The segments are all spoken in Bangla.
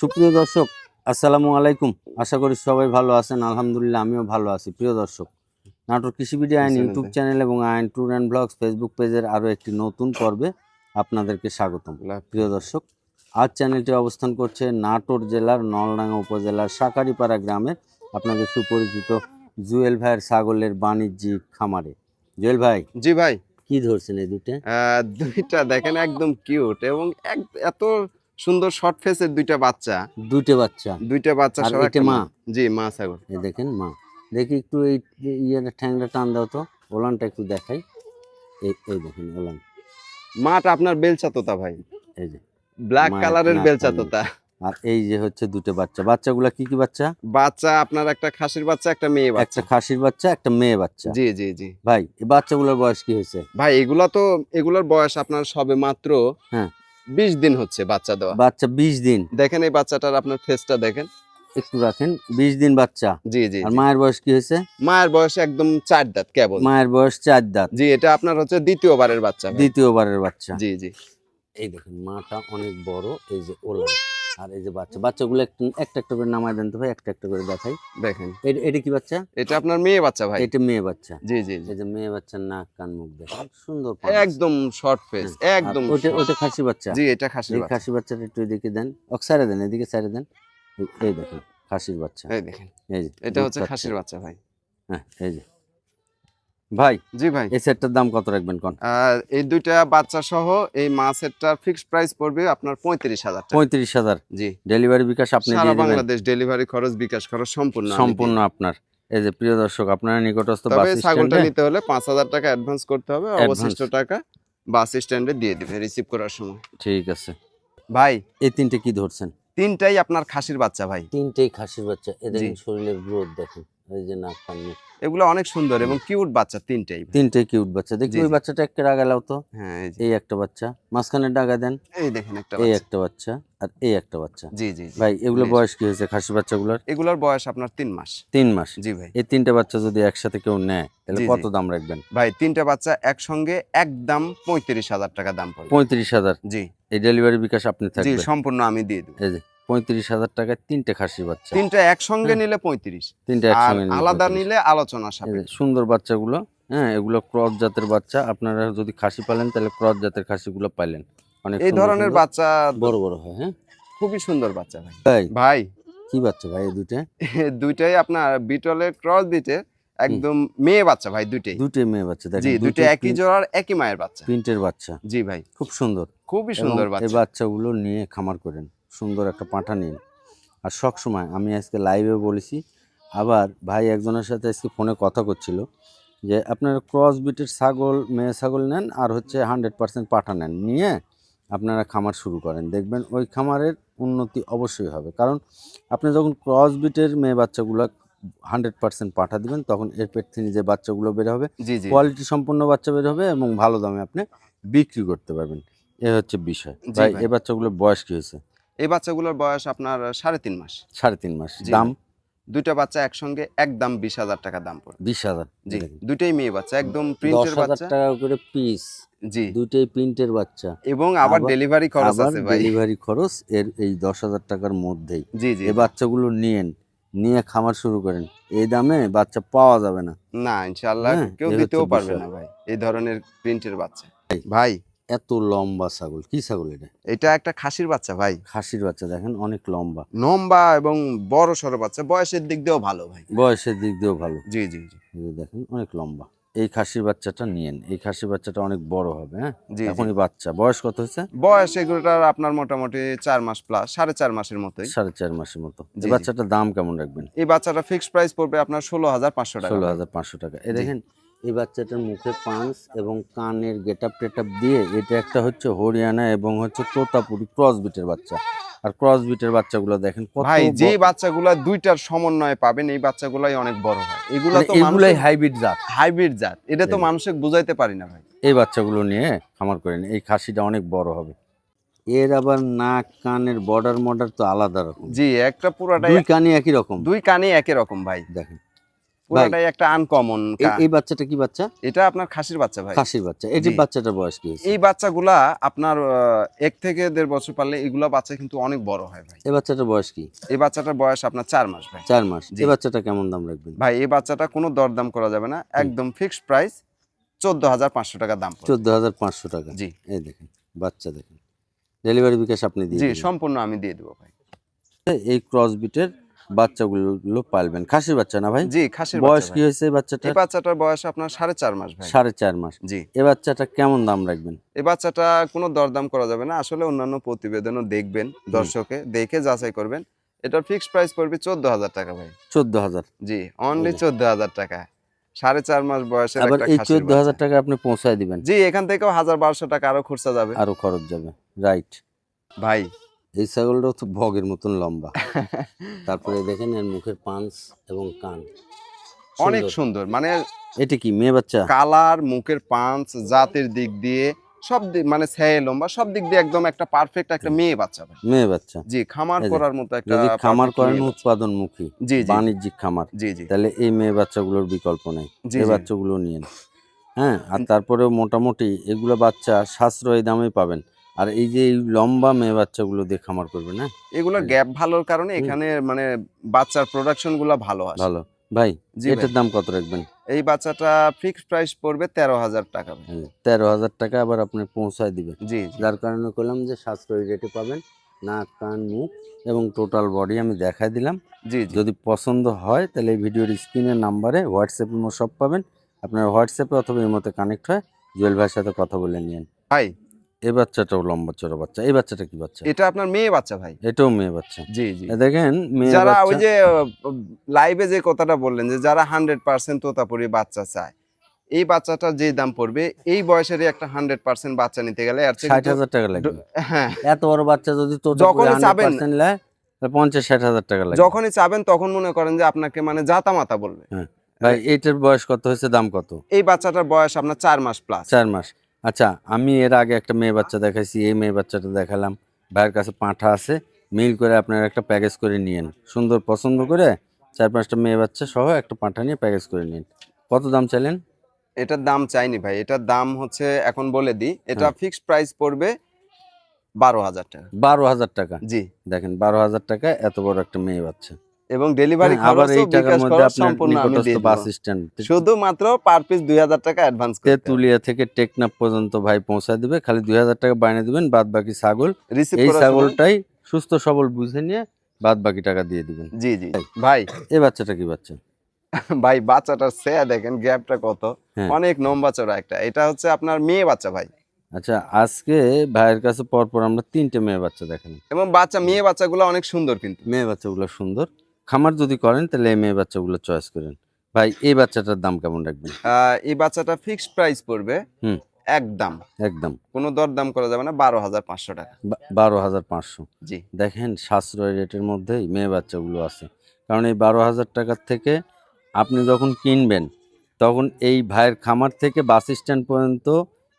সুপ্রিয় দর্শক আসসালামু আলাইকুম। আশা করি সবাই ভালো আছেন। আলহামদুলিল্লাহ আমিও ভালো আছি। প্রিয় দর্শক নাটোর কৃষিবিডি আইন ইউটিউব চ্যানেল এবং আইন ট্যুর অ্যান্ড ব্লগস ফেসবুক পেজের আরও একটি নতুন পর্বে আপনাদেরকে স্বাগতম। প্রিয় দর্শক আজ চ্যানেলটি অবস্থান করছে নাটোর জেলার নলডাঙ্গা উপজেলার সাকারিপাড়া গ্রামে আপনাদের সুপরিচিত জুয়েল ভাইয়ের ছাগলের বাণিজ্যিক খামারে। জুয়েল ভাই জি ভাই। কি ধরছেন এই দুটো আহ, দুইটা দেখেন একদম কিউট এবং এত সুন্দর শর্ট ফেসের দুইটা বাচ্চা। দুইটা বাচ্চা। দুইটা বাচ্চা আর একটা মা? জি মা ছাগল। এই দেখেন মা। দেখি একটু এই ইয়েটা ঠ্যাংটা টান দাও তো। ওলানটা একটু দেখাই। এই এই দেখেন ওলান। মাটা আপনার বেলচা তোতা ভাই। এই যে। ব্ল্যাক কালারের বেলচা তোতা আর এই যে হচ্ছে দুটো বাচ্চা। বাচ্চাগুলা কি কি বাচ্চা? বাচ্চা আপনার একটা খাসির বাচ্চা একটা মেয়ে বাচ্চা। একটা খাসির বাচ্চা একটা মেয়ে বাচ্চা। জি জি জি। ভাই এই বাচ্চাগুলোর বয়স কি হয়েছে? ভাই এগুলা তো এগুলোর বয়স আপনার সবে মাত্র হ্যাঁ। বিশ দিন হচ্ছে বাচ্চা দেওয়া। বাচ্চা বিশ দিন। দেখেন এই বাচ্চাটার আপনার ফেসটা দেখেন। একটু রাখেন বিশ দিন বাচ্চা। জি জি আর মায়ের বয়স কি হয়েছে? মায়ের বয়স একদম চার দাঁত কেবল। মায়ের বয়স চার দাঁত। জি এটা আপনার হচ্ছে দ্বিতীয়বারের বাচ্চা। দ্বিতীয়বারের বাচ্চা। জি জি। এই দেখেন মাটা অনেক বড় এই যে ওলান আর এই যে বাচ্চা বাচ্চাগুলো একটু একটা একটা করে নামায় দেন তো ভাই একটা একটা করে দেখাই। দেখেন। এটা- কি বাচ্চা? এটা আপনার মেয়ে বাচ্চা ভাই। এটা মেয়ে বাচ্চা। জি জি এই যে মেয়ে বাচ্চার নাক কান মুখ দেখেন সুন্দর একদম শর্ট ফেস একদম ওটা ওটা খাসি বাচ্চা। জি এটা এই বাচ্চা। খাসি বাচ্চাটা একটু এদিকে দেন। সাইডে দেন এদিকে সাইডে দেন। এই- দেখেন খাসির বাচ্চা। এই দেখেন। এই যে এটা হচ্ছে। খাসির বাচ্চা ভাই। হ্যাঁ এই যে। ভাই জি ভাই। এই সেটটার দাম কত রাখবেন কোন? এই দুইটা বাচ্চা সহ এই মাছেরটার ফিক্সড প্রাইস পড়বে আপনার পঁয়ত্রিশ হাজার পঁয়ত্রিশ হাজার। জি। ডেলিভারি বিকাশ আপনি সারা বাংলাদেশ ডেলিভারি খরচ বিকাশ খরচ সম্পূর্ণ সম্পূর্ণ আপনার। এই যে প্রিয় দর্শক আপনারা নিকটস্থ বাস তবে ছাগলটা নিতে হলে পাঁচ হাজার টাকা অ্যাডভান্স করতে হবে। অবশিষ্ট টাকা বাস স্ট্যান্ডে দিয়ে দিবে রিসিভ করার সময়। ঠিক আছে। ভাই। এই তিনটে কি ধরছেন? তিনটাই আপনার খাসির বাচ্চা ভাই। তিনটেই খাসির বাচ্চা। এ দেখেন জি। শরীরের গ্রোথ দেখেন। এই যে নাক কান এগুলো অনেক সুন্দর এবং কিউট বাচ্চা তিনটাই। ভাই। তিনটেই কিউট বাচ্চা। দেখি ওই বাচ্চাটা একটা রাগালাও তো। হ্যাঁ এই একটা বাচ্চা। মাঝখানে ডাগা দেন। এই দেখেন একটা এই একটা বাচ্চা। আর এই একটা বাচ্চা। জি জি। ভাই এগুলো বয়স কি হয়েছে খাসি বাচ্চাগুলোর? এগুলোর বয়স আপনার তিন মাস। তিন মাস। জি ভাই। এই তিনটে বাচ্চা যদি একসাথে কেউ নেয় তাহলে কত দাম রাখবেন? ভাই তিনটা বাচ্চা একসঙ্গে একদম পঁয়ত্রিশ হাজার টাকা দাম পড়বে। পঁয়ত্রিশ হাজার? জি। এই ডেলিভারি বিকাশ আপনি থাকবে সম্পূর্ণ আমি দিয়ে দেবো। এই যে পঁয়ত্রিশ হাজার টাকায় তিনটে খাসি বাচ্চা। তিনটা একসঙ্গে। নিলে পঁয়ত্রিশ। তিনটে একসঙ্গে আলাদা নিলে আলোচনা সাপেক্ষে। সুন্দর বাচ্চাগুলো হ্যাঁ এগুলো ক্রস জাতের বাচ্চা আপনারা যদি খাসি পালেন তাহলে ক্রস জাতের খাসিগুলো পাইলেন। অনেক এই ধরনের বাচ্চা বড় বড় হয় হ্যাঁ? খুবই সুন্দর বাচ্চা ভাই। তাই? ভাই। কি বাচ্চা ভাই এই দুটো দুইটাই আপনার বিটলের ক্রস দিতে একদম মেয়ে বাচ্চা ভাই দুইটাই। দুটো মেয়ে বাচ্চা জি দুটো একই জোড়ার একই মায়ের বাচ্চা। প্রিন্টের বাচ্চা। জি ভাই। খুব সুন্দর। খুবই সুন্দর এই বাচ্চাগুলো নিয়ে খামার করেন। সুন্দর একটা পাঁঠা নিন। আর সব সময় আমি আজকে লাইভে বলেছি আবার ভাই একজনের সাথে আজকে ফোনে কথা করছিল যে আপনারা ক্রস বিটের ছাগল মেয়ে ছাগল নেন আর হচ্ছে হান্ড্রেড পার্সেন্ট পাঠা নেন। নিয়ে আপনারা খামার শুরু করেন। দেখবেন ওই খামারের উন্নতি অবশ্যই হবে। কারণ আপনি যখন ক্রস বিটের মেয়ে বাচ্চাগুলো হান্ড্রেড পার্সেন্ট পাঠা দিবেন তখন এর পেট থেকে যে বাচ্চাগুলো বের হবে কোয়ালিটি সম্পন্ন বাচ্চা বের হবে এবং ভালো দামে আপনি বিক্রি করতে পারবেন। এ হচ্ছে বিষয়। ভাই। এই বাচ্চাগুলোর বয়স কি হয়েছে? এই বাচ্চাগুলোর বয়স আপনার সাড়ে তিন মাস। সাড়ে তিন মাস। দাম? দুইটা বাচ্চা একসঙ্গে একদম বিশ হাজার টাকা দাম পড়বে বিশ হাজার জি দুইটাই মেয়ে বাচ্চা একদম প্রিন্টের বাচ্চা। টাকা করে পিস জি। দুইটাই প্রিন্টের বাচ্চা। এবং আবার আবার- ডেলিভারি খরচ আছে ভাই। ডেলিভারি খরচ এর এই দশ হাজার টাকার মধ্যেই। জি জি এই বাচ্চাগুলো নিয়েন নিয়ে খামার শুরু করেন। এই দামে বাচ্চা পাওয়া যাবে না। না ইনশাআল্লাহ হ্যাঁ, কেউ দিতেও পারবে না ভাই এই ধরনের প্রিন্টের বাচ্চা। ভাই এত লম্বা ছাগল। কি ছাগল এটা? এটা একটা খাসির বাচ্চা ভাই। খাসির বাচ্চা দেখেন অনেক লম্বা। লম্বা এবং বড় সড়ো বাচ্চা। বয়সের দিক দিয়েও ভালো ভাই। বয়সের দিক দিয়েও ভালো। জি জি জি। দেখেন অনেক লম্বা। এই খাসির বাচ্চাটা নিয়েন এই খাসির বাচ্চাটা অনেক বড় হবে হ্যাঁ। এখনই বাচ্চা। বয়স কত হয়েছে? বয়স এগুলোটার আপনার মোটামুটি চার মাস প্লাস সাড়ে চার মাসের মতোই। সাড়ে চার মাসের মতো। এই বাচ্চাটার দাম কেমন রাখবেন? এই বাচ্চাটা ফিক্সড প্রাইস পড়বে আপনার ষোলো হাজার পাঁচশো টাকা। ষোলো হাজার পাঁচশো টাকা। জি। দেখেন এই বাচ্চাটার মুখে পাঞ্চ এবং কানের গেটাপ টেটাপ দিয়ে এটা একটা হচ্ছে হরিয়ানা এবং হচ্ছে তোতাপুরি ক্রস বিটের বাচ্চা। আর ক্রস বিটের বাচ্চাগুলো দেখেন ভাই যে বাচ্চাগুলা দুইটার সমন্বয়ে পাবেন এই বাচ্চাগুলাই অনেক বড় হয়। এগুলো মানে তো এগুলাই হাইব্রিড জাত। হাইব্রিড জাত। এটা তো মানুষকে বুঝাইতে পারি না ভাই। এই বাচ্চাগুলো নিয়ে খামার করেন এই খাসিটা অনেক বড় হবে। এর আবার নাক কানের বর্ডার মর্ডার তো আলাদা রকম। জি একটা পুরাটাই দুই কানই একই রকম। দুই কানে একই রকম ভাই। দেখেন। পুরোটাই একটা আনকমন এই- এই বাচ্চাটা কি বাচ্চা? এটা আপনার খাসির বাচ্চা ভাই। খাসির বাচ্চা। এটির জি। বাচ্চাটার বয়স কি এই বাচ্চাগুলা আপনার এক থেকে দেড় বছর পারলে এগুলা বাচ্চা কিন্তু অনেক বড় হয় ভাই। এই বাচ্চাটার বয়স কি? এই বাচ্চাটার বয়স আপনার চার মাস ভাই। চার মাস। এই বাচ্চাটা কেমন দাম রাখবেন? ভাই এই বাচ্চাটা কোনো দরদাম করা যাবে না। একদম ফিক্সড প্রাইস চোদ্দ হাজার পাঁচশো টাকা দাম। চোদ্দ হাজার পাঁচশো টাকা। জি। এই দেখেন বাচ্চা দেখেন। ডেলিভারি বিকাশ আপনি দিয়ে সম্পূর্ণ আমি দিয়ে দেবো ভাই। এই ক্রস বিটের বাচ্চাগুলো পালবেন। খাসির বাচ্চা না ভাই? জি খাসির বয়স কি হয়েছে বাচ্চাটা এই বাচ্চাটার বয়স আপনার সাড়ে চার মাস ভাই। সাড়ে চার মাস। জি। এই বাচ্চাটা কেমন দাম রাখবেন? এই বাচ্চাটা কোনো দরদাম করা যাবে না। আসলে অন্যান্য প্রতিবেদনও দেখবেন দর্শকে। দেখে যাচাই করবেন। এটার ফিক্সড প্রাইস পড়বে চোদ্দ হাজার টাকা ভাই। চোদ্দ হাজার। জি অনলি চোদ্দ হাজার টাকা। সাড়ে চার মাস বয়সের আবার এই চোদ্দ হাজার টাকা আপনি পৌঁছায় দিবেন। জি এখান থেকেও হাজার বারোশো টাকা আরও খরচা যাবে। আরও খরচ যাবে। রাইট। ভাই এই ছাগলটাও তো বগের মতন লম্বা। তারপরে দেখেন এর মুখের পাঁচ এবং কান। অনেক সুন্দর। মানে এটা কি মেয়ে বাচ্চা? কালার মুখের পাঁচ জাতের দিক দিয়ে সব দিক মানে ছায়া লম্বা সব দিক দিয়ে একদম একটা পারফেক্ট একটা মেয়ে বাচ্চা মেয়ে বাচ্চা। জি খামার করার মতো একটা যদি খামার করেন উৎপাদন মুখী জি জি। বাণিজ্যিক খামার জি জি। তাহলে এই মেয়ে বাচ্চাগুলোর বিকল্প নেই। এই। বাচ্চাগুলো নিয়েন। হ্যাঁ আর তারপরেও মোটামুটি এগুলো বাচ্চা সাশ্রয় দামে পাবেন। আর এই যে লম্বা মেয়ে বাচ্চাগুলো দিয়ে খামার করবেন হ্যাঁ? এগুলোর গ্যাপ ভালোর কারণে এখানে মানে বাচ্চার প্রোডাকশনগুলা ভালো আসে ভালো। ভাই এটার দাম কত রাখবেন? এই বাচ্চাটা ফিক্সড প্রাইস পড়বে তেরো হাজার টাকা তেরো হাজার টাকা আবার আপনি পৌঁছায় দিবেন। জি যার কারণে করলাম যে সাশ্রয়ী রেটে পাবেন নাক কান মুখ এবং টোটাল বডি আমি দেখাই দিলাম। জি যদি পছন্দ হয় তাহলে এই ভিডিওর স্ক্রিনের নাম্বারে হোয়াটসঅ্যাপ সব পাবেন। আপনার হোয়াটসঅ্যাপে অথবা ইমোতে কানেক্ট হয় জুয়েল ভাইয়ের সাথে কথা বলে নিন ভাই এই বাচ্চাটাও লম্বা চড়া বাচ্চা এই বাচ্চাটা কি বাচ্চা? এটা আপনার মেয়ে বাচ্চা ভাই। এটাও মেয়ে বাচ্চা। জি জি। দেখেন যারা ওই যে লাইভে যে কথাটা বললেন যে যারা হান্ড্রেড পার্সেন্ট তোতাপুরি বাচ্চা চায় এই বাচ্চাটার যে দাম পড়বে এই বয়সেরই একটা হান্ড্রেড পার্সেন্ট বাচ্চা নিতে গেলে আর ষাট হাজার টাকা লাগবে। হ্যাঁ। এত বড় বাচ্চা যদি তো যখনই চাবেন- পঞ্চাশ ষাট হাজার টাকা লাগবে। যখনই চাবেন তখন মনে করেন যে আপনাকে মানে জাতা মাতা বলবে ভাই এইটার বয়স কত হয়েছে দাম কত? এই বাচ্চাটার বয়স আপনার চার মাস প্লাস চার মাস। আচ্ছা আমি এর আগে একটা মেয়ে বাচ্চা দেখাইছি এই মেয়ে বাচ্চাটা দেখালাম। ভাইয়ের কাছে পাঁঠা আছে মিল করে আপনারা একটা প্যাকেজ করে নিয়েন। সুন্দর পছন্দ করে চার পাঁচটা মেয়ে বাচ্চা সহ একটা পাঁঠা নিয়ে প্যাকেজ করে নিন। কত দাম চাইলেন? এটার দাম চাইনি ভাই এটার দাম হচ্ছে এখন বলে দিই এটা হ্যাঁ। ফিক্সড প্রাইস পড়বে বারো হাজার টাকা। বারো হাজার টাকা? জি। দেখেন বারো হাজার টাকা এত বড় একটা মেয়ে বাচ্চা। এবং ডেলিভারি হ্যাঁ, আবার এই টাকার মধ্যে আপনার নিকটস্থ বাস। স্ট্যান্ড শুধুমাত্র পার পিস দুই হাজার টাকা অ্যাডভান্স করতে তেঁতুলিয়া থেকে টেকনাফ পর্যন্ত ভাই পৌঁছায় দিবে খালি দুই হাজার টাকা বাইনে দিবেন বাদ বাকি ছাগল। এই ছাগলটাই সুস্থ সবল বুঝে নিয়ে বাদ বাকি টাকা দিয়ে দিবেন। জি জি। ভাই এই বাচ্চাটা কি বাচ্চা? ভাই বাচ্চাটার সেয়া দেখেন গ্যাপটা কত? হ্যাঁ। অনেক লম্বা চড়া একটা। এটা হচ্ছে আপনার মেয়ে বাচ্চা ভাই। আচ্ছা আজকে ভাইয়ের কাছে পরপর আমরা তিনটে মেয়ে বাচ্চা দেখালাম এবং বাচ্চা মেয়ে বাচ্চাগুলো অনেক সুন্দর কিন্তু। মেয়ে বাচ্চাগুলো সুন্দর। খামার যদি করেন তাহলে এই মেয়ে বাচ্চাগুলো চয়েস করেন। ভাই এই বাচ্চাটার দাম কেমন রাখবেন? এই বাচ্চাটা ফিক্সড প্রাইস পড়বে। হুম। একদম। একদম। কোনো দরদাম করা যাবে না বারো হাজার পাঁচশো টাকা। বারো হাজার পাঁচশো। জি। দেখেন সাশ্রয় রেটের মধ্যেই মেয়ে বাচ্চাগুলো আছে। কারণ এই বারো হাজার টাকার থেকে আপনি যখন কিনবেন তখন এই ভাইয়ের খামার থেকে বাস স্ট্যান্ড পর্যন্ত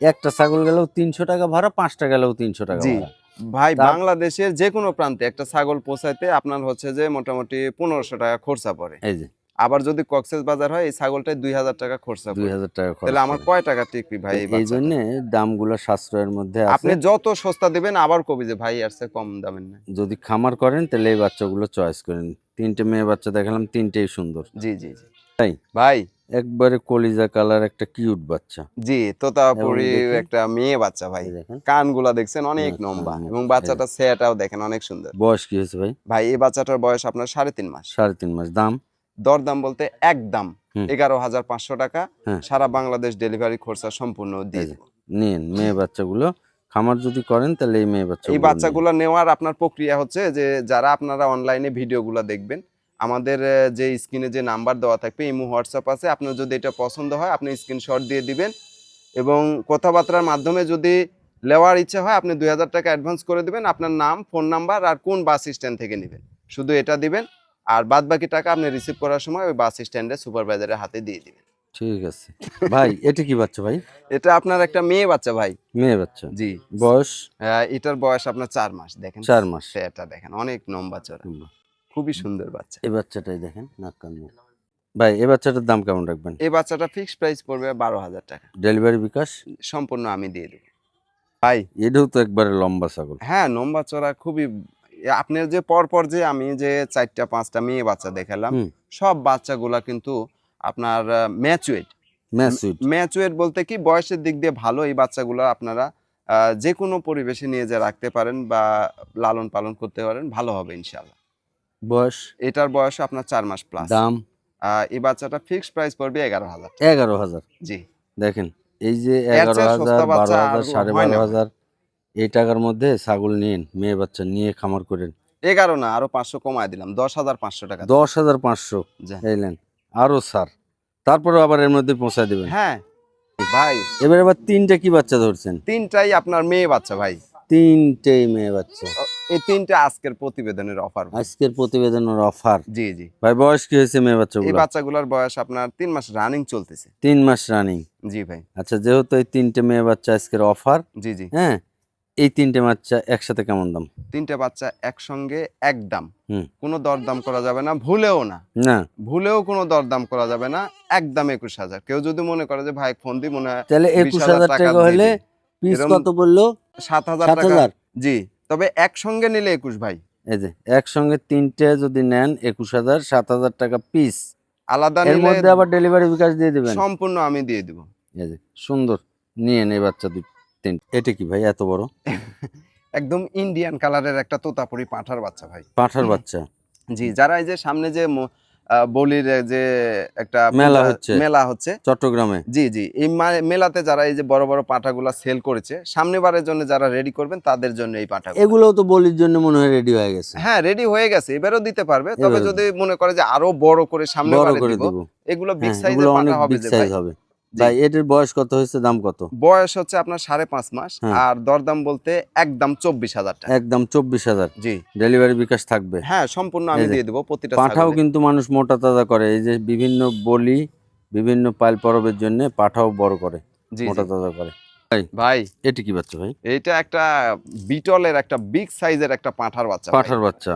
একটা ছাগল গেলেও তিনশো টাকা ভাড়া পাঁচটা গেলেও তিনশো টাকা। ভাড়া। ভাই বাংলাদেশের যে কোনো প্রান্তে একটা ছাগল পোষাইতে আপনার হচ্ছে যে মোটামুটি পনেরোশো টাকা খরচা পড়ে। এই যে। আবার যদি কক্সেস বাজার হয় এই ছাগলটায় দুই হাজার টাকা খরচা দুই হাজার টাকা তাহলে আমার কয় টাকা টিকবি ভাই এই? জন্য দামগুলো সাশ্রয়ের মধ্যে আপনি যত সস্তা দিবেন আবার কবি যে ভাই আর চেয়ে কম দামের না যদি খামার করেন তাহলে এই বাচ্চাগুলো চয়েস করেন। তিনটে মেয়ে বাচ্চা দেখালাম তিনটেই সুন্দর। জি জি জি। তাই? ভাই। একবারে কলিজা কালার একটা কিউট বাচ্চা। জি তোতাপুরি একটা মেয়ে বাচ্চা ভাই। কানগুলা দেখছেন অনেক হ্যাঁ, লম্বা এবং বাচ্চাটা সেটাও দেখেন অনেক সুন্দর। বয়স কি হয়েছে ভাই? ভাই এই বাচ্চাটার বয়স আপনার সাড়ে তিন মাস। সাড়ে তিন মাস। দাম? দরদাম বলতে একদম। এগারো হাজার পাঁচশো টাকা। হ্যাঁ। সারা বাংলাদেশ ডেলিভারি খরচা সম্পূর্ণ দিয়ে নিন মেয়ে বাচ্চাগুলো। খামার যদি করেন তাহলে এই মেয়ে বাচ্চা এই বাচ্চাগুলো নেওয়ার আপনার প্রক্রিয়া হচ্ছে যে যারা আপনারা অনলাইনে ভিডিওগুলো দেখবেন আমাদের যে স্ক্রিনে যে নাম্বার দেওয়া থাকবে ইমো হোয়াটসঅ্যাপ আছে। আপনার যদি এটা পছন্দ হয় আপনি স্ক্রিনশট দিয়ে দিবেন এবং কথাবার্তার মাধ্যমে যদি নেওয়ার ইচ্ছা হয় আপনি দুই হাজার টাকা অ্যাডভান্স করে দিবেন। আপনার নাম ফোন নাম্বার আর কোন বাস স্ট্যান্ড থেকে নেবেন। শুধু এটা দিবেন আর বাদ বাকি টাকা আপনি রিসিভ করার সময় ওই বাস স্ট্যান্ডে সুপারভাইজারের হাতে দিয়ে দিবেন। ঠিক আছে। ভাই এটা কি বাচ্চা ভাই? এটা আপনার একটা মেয়ে বাচ্চা ভাই। মেয়ে বাচ্চা। জি। বয়স? এটার বয়স আপনার চার মাস। দেখেন চার মাস। সেটা দেখেন অনেক লম্বা চড়া। খুবই সুন্দর বাচ্চা। এই বাচ্চাটাই দেখেন নাক কান ভাই এ বাচ্চাটার দাম কেমন রাখবেন? এই বাচ্চাটা ফিক্সড প্রাইস পড়বে বারো হাজার টাকা। ডেলিভারি বিকাশ? সম্পূর্ণ আমি দিয়ে দেবো। ভাই। এটাও তো একবারে লম্বা ছাগল। হ্যাঁ লম্বা চড়া খুবই এ আপনার যে পরপর যে আমি যে চারটা পাঁচটা মেয়ে বাচ্চা দেখালাম সব বাচ্চাগুলা কিন্তু আপনার ম্যাচুয়েট ম্যাসুইট ম্যাচুয়েট বলতে কি বয়সের দিক দিয়ে ভালো এই বাচ্চাগুলো আপনারা যে কোনো পরিবেশে নিয়ে যে রাখতে পারেন বা লালন পালন করতে পারেন ভালো হবে ইনশাল্লাহ বয়স? এটার বয়স আপনার চার মাস প্লাস দাম? এই বাচ্চাটা ফিক্সড প্রাইস পড়বে এগারো হাজার। এগারো হাজার? জি। দেখেন এই যে এগারো হাজার বারো হাজার সাড়ে বারো হাজার এই টাকার মধ্যে ছাগল নিন মেয়ে বাচ্চা নিয়ে খামার করেন। এগারো না আরও পাঁচশো কমায় দিলাম দশ হাজার পাঁচশো টাকা। দশ হাজার পাঁচশো। এলেন আরও স্যার তারপরে আবার এর মধ্যে পৌঁছায় দেবেন। হ্যাঁ ভাই। এবার আবার তিনটে কি বাচ্চা ধরছেন? তিনটাই আপনার মেয়ে বাচ্চা ভাই। তিনটেই মেয়ে বাচ্চা। এই তিনটা আজকের প্রতিবেদনের অফার আজকের প্রতিবেদনের অফার জি জি। ভাই বয়স কি হয়েছে মেয়ে এই বাচ্চাগুলোর বয়স আপনার তিন মাস রানিং চলতেছে। তিন মাস রানিং জি ভাই। আচ্ছা যেহেতু এই তিনটে মেয়ে বাচ্চা আজকের অফার জি জি। হ্যাঁ এই তিনটে বাচ্চা একসাথে কেমন দাম? তিনটে বাচ্চা একসঙ্গে একদম হুম। কোনো দরদাম করা যাবে না ভুলেও না। না। ভুলেও কোনো দরদাম করা যাবে না একদম একুশ হাজার। কেউ যদি মনে করে যে ভাই ফোন দি মনে হয় তাহলে একুশ হাজার টাকা হলে পিস কত বলল? সাত হাজার সাত টাকা। হাজার? জি। তবে একসঙ্গে নিলে একুশ ভাই। এই যে একসঙ্গে তিনটে যদি নেন একুশ হাজার সাত হাজার টাকা পিস আলাদা এর মধ্যে আবার ডেলিভারি বিকাশ দিয়ে দিবেন? সম্পূর্ণ আমি দিয়ে দিব। এই যে সুন্দর। নিয়ে নে বাচ্চা দুই তিন এটা কি ভাই এত বড়? একদম ইন্ডিয়ান কালারের একটা তোতাপুরি পাঁঠার বাচ্চা ভাই। পাঁঠার বাচ্চা। জি যারা এই যে সামনে যে বলির যে একটা মেলা হচ্ছে। মেলা হচ্ছে। চট্টগ্রামে। জি জি। এই মেলাতে যারা এই যে বড় বড় পাঠাগুলা সেল করেছে সামনেবারের জন্য যারা রেডি করবেন তাদের জন্য এই পাঠা এগুলো তো বলির জন্য মনে হয় রেডি হয়ে গেছে। হ্যাঁ রেডি হয়ে গেছে। এবারেও দিতে পারবে। তবে যদি মনে করে যে আরও বড় করে সামনে এগুলো বিগ হ্যাঁ, সাইজের এগুলো হবে। ভাই এটার বয়স কত হয়েছে? দাম কত? বয়স হচ্ছে আপনার সাড়ে পাঁচ মাস হ্যাঁ। আর দরদাম বলতে একদম চব্বিশ হাজার একদম চব্বিশ হাজার। জি। ডেলিভারি বিকাশ থাকবে। হ্যাঁ সম্পূর্ণ আমি দিয়ে দেবো প্রতিটা পাঠাও কিন্তু মানুষ মোটা তাজা করে। এই যে বিভিন্ন বলি বিভিন্ন পাইল পরবের জন্য পাঠাও বড় করে মোটা তাজা করে। ভাই এটি কি বাচ্চা ভাই? এটা একটা বিটলের একটা বিগ সাইজের একটা পাঁঠার বাচ্চা। পাঠার বাচ্চা।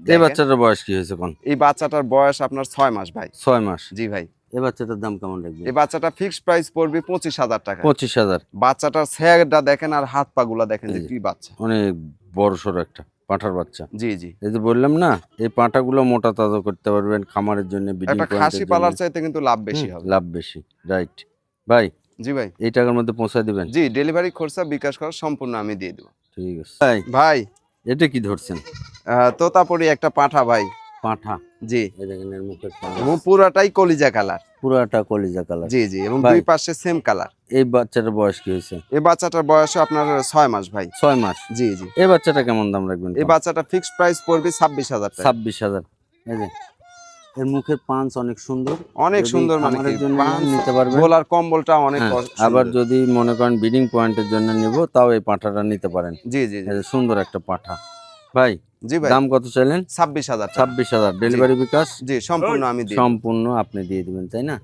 এই বাচ্চাটার বয়স কি হয়েছে কোন? এই বাচ্চাটার বয়স আপনার ছয় মাস ভাই। ছয় মাস। জি ভাই। এই বাচ্চাটার দাম কেমন রাখবে? এই বাচ্চাটা ফিক্সড প্রাইস পড়বে পঁচিশ হাজার টাকা পঁচিশ হাজার। বাচ্চাটার স্যাগটা দেখেন আর হাত পা গুলা দেখেন যে কি বাচ্চা। অনেক বড় সড়ো একটা পাঁঠার বাচ্চা। জি জি। এই যে বললাম না এই পাঁঠাগুলো মোটা তাজা করতে পারবেন খামারের জন্য একটা খাসি পালার চাইতে কিন্তু লাভ বেশি হবে। লাভ বেশি রাইট ভাই জি ভাই। এই টাকার মধ্যে পৌঁছায় দিবেন? জি ডেলিভারি খরচা বিকাশ করা সম্পূর্ণ আমি দিয়ে দেবো। ঠিক আছে। ভাই ভাই। এটা কি ধরছেন? আহ, তোতাপুরি একটা পাঠা ভাই। পাঁঠা। জি। এই দেখেন এর মুখের। এবং পুরাটাই কলিজা কালার। পুরাটা কলিজা কালার। জি জি এবং। দুই পাশে সেম কালার। এই বাচ্চাটার বয়স কি হয়েছে? এই বাচ্চাটার বয়স আপনার ছয় মাস ভাই। ছয় মাস? জি জি। এই বাচ্চাটা কেমন দাম রাখবেন? এই বাচ্চাটা ফিক্সড প্রাইস পড়বে ছাব্বিশ হাজার ছাব্বিশ হাজার। এই যে এর মুখের পাঁচ অনেক সুন্দর। অনেক সুন্দর মানে নিতে পারবেন। গোলার কম্বলটা অনেক হ্যাঁ, আবার যদি মনে করেন ব্রিডিং পয়েন্টের জন্য নিব তাও এই পাঁঠাটা নিতে পারেন। জি জি সুন্দর একটা পাঁঠা। ভাই জি ভাই। দাম কত চাইলেন? ছাব্বিশ হাজার ছাব্বিশ হাজার। ডেলিভারি বিকাশ? জি সম্পূর্ণ আমি সম্পূর্ণ আপনি দিয়ে দিবেন তাই না?